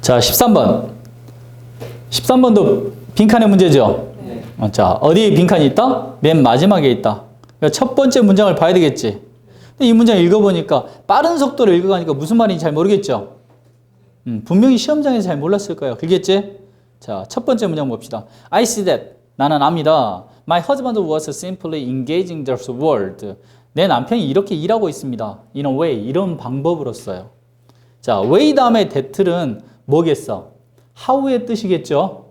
자, 13번. 13번도 빈칸의 문제죠? 네. 어, 자, 어디에 빈칸이 있다? 맨 마지막에 있다. 그러니까 첫 번째 문장을 봐야 되겠지. 이 문장 읽어보니까 빠른 속도로 읽어가니까 무슨 말인지 잘 모르겠죠? 음, 분명히 시험장에서 잘 몰랐을 거예요. 그겠지? 자, 첫 번째 문장 봅시다. I see that. 나는 압니다. My husband was simply engaging the world. 내 남편이 이렇게 일하고 있습니다. In a way. 이런 방법으로 써요. 자, way 다음에 that은 뭐겠어? how의 뜻이겠죠?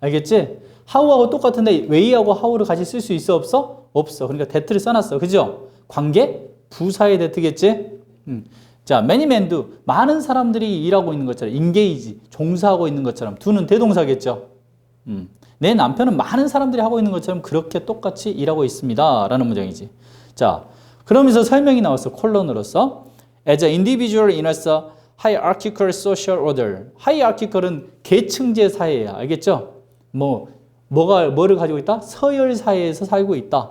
알겠지? how하고 똑같은데 way하고 how를 같이 쓸 수 있어 없어? 없어. 그러니까 that를 써놨어. 그죠? 관계? 부사의 that겠지? 음. 자, many men do. 많은 사람들이 일하고 있는 것처럼 engage, 종사하고 있는 것처럼 두는 대동사겠죠? 음. 내 남편은 많은 사람들이 하고 있는 것처럼 그렇게 똑같이 일하고 있습니다. 라는 문장이지. 자, 그러면서 설명이 나왔어. 콜론으로서. As an individual in a hierarchical social order. hierarchical은 계층제 사회야. 알겠죠? 뭐, 뭐가, 뭐를 가지고 있다? 서열 사회에서 살고 있다.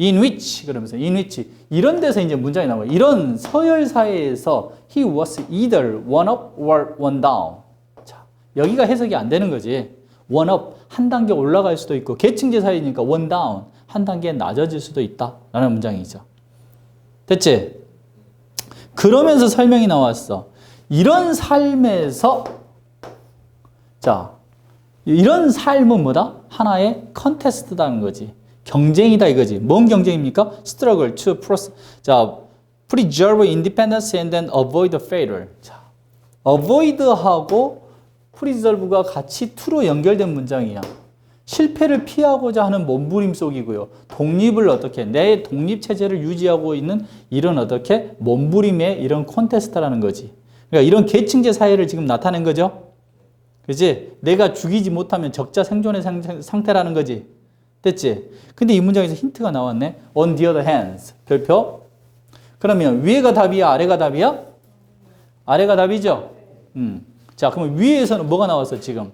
in which 그러면서 in which 이런 데서 이제 문장이 나와요. 이런 서열 사회에서 he was either one up or one down. 자, 여기가 해석이 안 되는 거지. one up 한 단계 올라갈 수도 있고 계층제 사회니까 one down 한 단계 낮아질 수도 있다라는 문장이죠. 됐지? 그러면서 설명이 나왔어. 이런 삶에서 자 이런 삶은 뭐다? 하나의 컨테스트다는 거지. 경쟁이다 이거지. 뭔 경쟁입니까? struggle to pros, 자, preserve independence and then avoid failure. 자, avoid하고 preserve가 같이 to로 연결된 문장이야. 실패를 피하고자 하는 몸부림 속이고요. 독립을 어떻게 내 독립 체제를 유지하고 있는 이런 어떻게 몸부림의 이런 콘테스트라는 거지. 그러니까 이런 계층제 사회를 지금 나타낸 거죠. 그지? 내가 죽이지 못하면 적자 생존의 상- 상태라는 거지. 됐지? 근데 이 문장에서 힌트가 나왔네. On the other hands. 별표. 그러면 위에가 답이야? 아래가 답이야? 아래가 답이죠? 음. 자, 그러면 위에서는 뭐가 나왔어, 지금?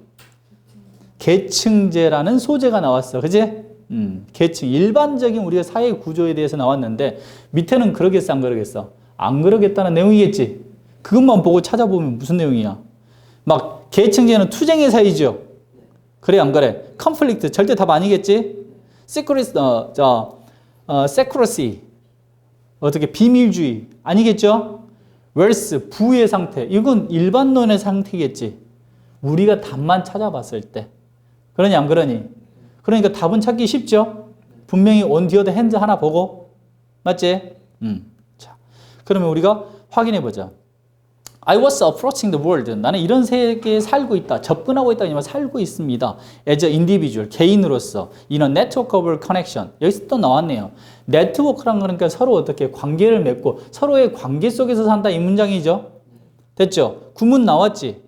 계층제라는 소재가 나왔어. 그지? 음. 계층. 일반적인 우리가 사회 구조에 대해서 나왔는데 밑에는 그러겠어, 안 그러겠어? 안 그러겠다는 내용이겠지? 그것만 보고 찾아보면 무슨 내용이야? 막 계층제는 투쟁의 사이죠. 그래 안 그래? 컨플릭트 절대 답 아니겠지? 시크릿 어, 자, 어, 세크러시 어떻게 비밀주의 아니겠죠? 웰스 부의 상태 이건 일반론의 상태겠지. 우리가 답만 찾아봤을 때 그러니 안 그러니? 그러니까 답은 찾기 쉽죠. 분명히 the other hand 하나 보고 맞지? 음. 자, 그러면 우리가 확인해 보자. I was approaching the world. 나는 이런 세계에 살고 있다. 접근하고 있다. 아니면 살고 있습니다. As a individual. 개인으로서. In a network of connection. 여기서 또 나왔네요. 네트워크란 거니까 서로 어떻게 관계를 맺고 서로의 관계 속에서 산다. 이 문장이죠. 됐죠? 구문 나왔지?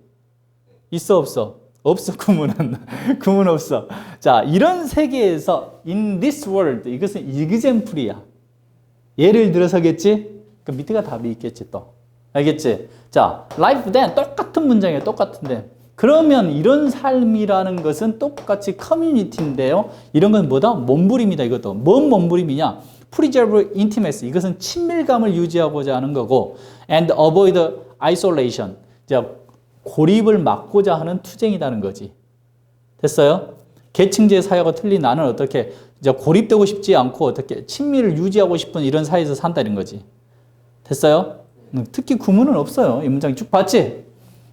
있어 없어? 없어 구문은. 구문 없어. 자, 이런 세계에서 in this world. 이것은 이그젠플이야. 예를 들어서겠지? 그 밑에가 답이 있겠지 또. 알겠지? 자, life then 똑같은 문장이에요. 똑같은데. 그러면 이런 삶이라는 것은 똑같이 커뮤니티인데요. 이런 건 뭐다? 몸부림이다. 이것도. 뭔 몸부림이냐? preserve intimacy. 이것은 친밀감을 유지하고자 하는 거고 and avoid isolation. 자, 고립을 막고자 하는 투쟁이라는 거지. 됐어요? 계층제 사회가 틀린 나는 어떻게 이제 고립되고 싶지 않고 어떻게 친밀을 유지하고 싶은 이런 사회에서 산다는 거지. 됐어요? 음, 특히 구문은 없어요. 이 문장 쭉 봤지?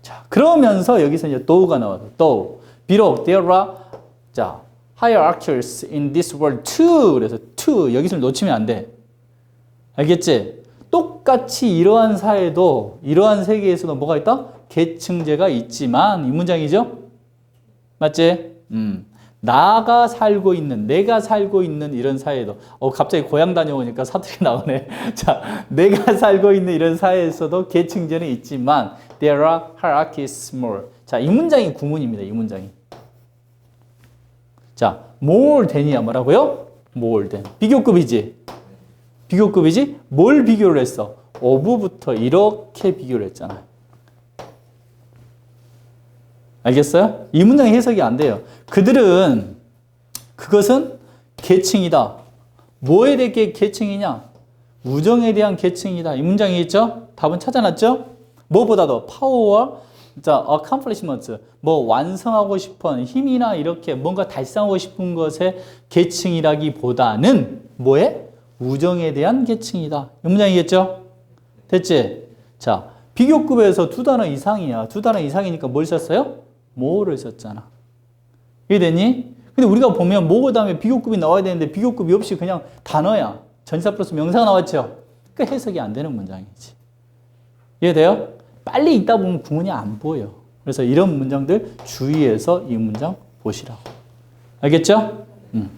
자, 그러면서 여기서 이제 thought가 나와요. though. 비록 there are 자, hierarchies in this world too. 그래서 too 여기서 놓치면 안 돼. 알겠지? 똑같이 이러한 사회도 이러한 세계에서도 뭐가 있다? 계층제가 있지만 이 문장이죠? 맞지? 음. 나가 살고 있는, 내가 살고 있는 이런 사회도, 어, 갑자기 고향 다녀오니까 사투리 나오네. 자, 내가 살고 있는 이런 사회에서도 계층제는 있지만, there are hierarchies more. 자, 이 문장이 구문입니다. 이 문장이. 자, more than이야. 뭐라고요? more than. 비교급이지? 비교급이지? 뭘 비교를 했어? of부터 이렇게 비교를 했잖아. 알겠어요? 이 문장의 해석이 안 돼요. 그들은 그것은 계층이다. 뭐에 대해 계층이냐? 우정에 대한 계층이다. 이 문장이 있죠? 답은 찾아놨죠? 무엇보다도 파워와 자, accomplishment, 뭐 완성하고 싶은 힘이나 이렇게 뭔가 달성하고 싶은 것의 계층이라기보다는 뭐에? 우정에 대한 계층이다. 이 문장이겠죠? 됐지? 자, 비교급에서 두 단어 이상이야. 두 단어 이상이니까 뭘 썼어요? 뭐를 썼잖아. 이해됐니? 근데 우리가 보면 뭐그 다음에 비교급이 나와야 되는데 비교급이 없이 그냥 단어야. 전사 플러스 명사가 나왔죠? 그 해석이 안 되는 문장이지. 이해돼요? 빨리 있다 보면 구문이 안 보여. 그래서 이런 문장들 주의해서 이 문장 보시라고. 알겠죠? 음.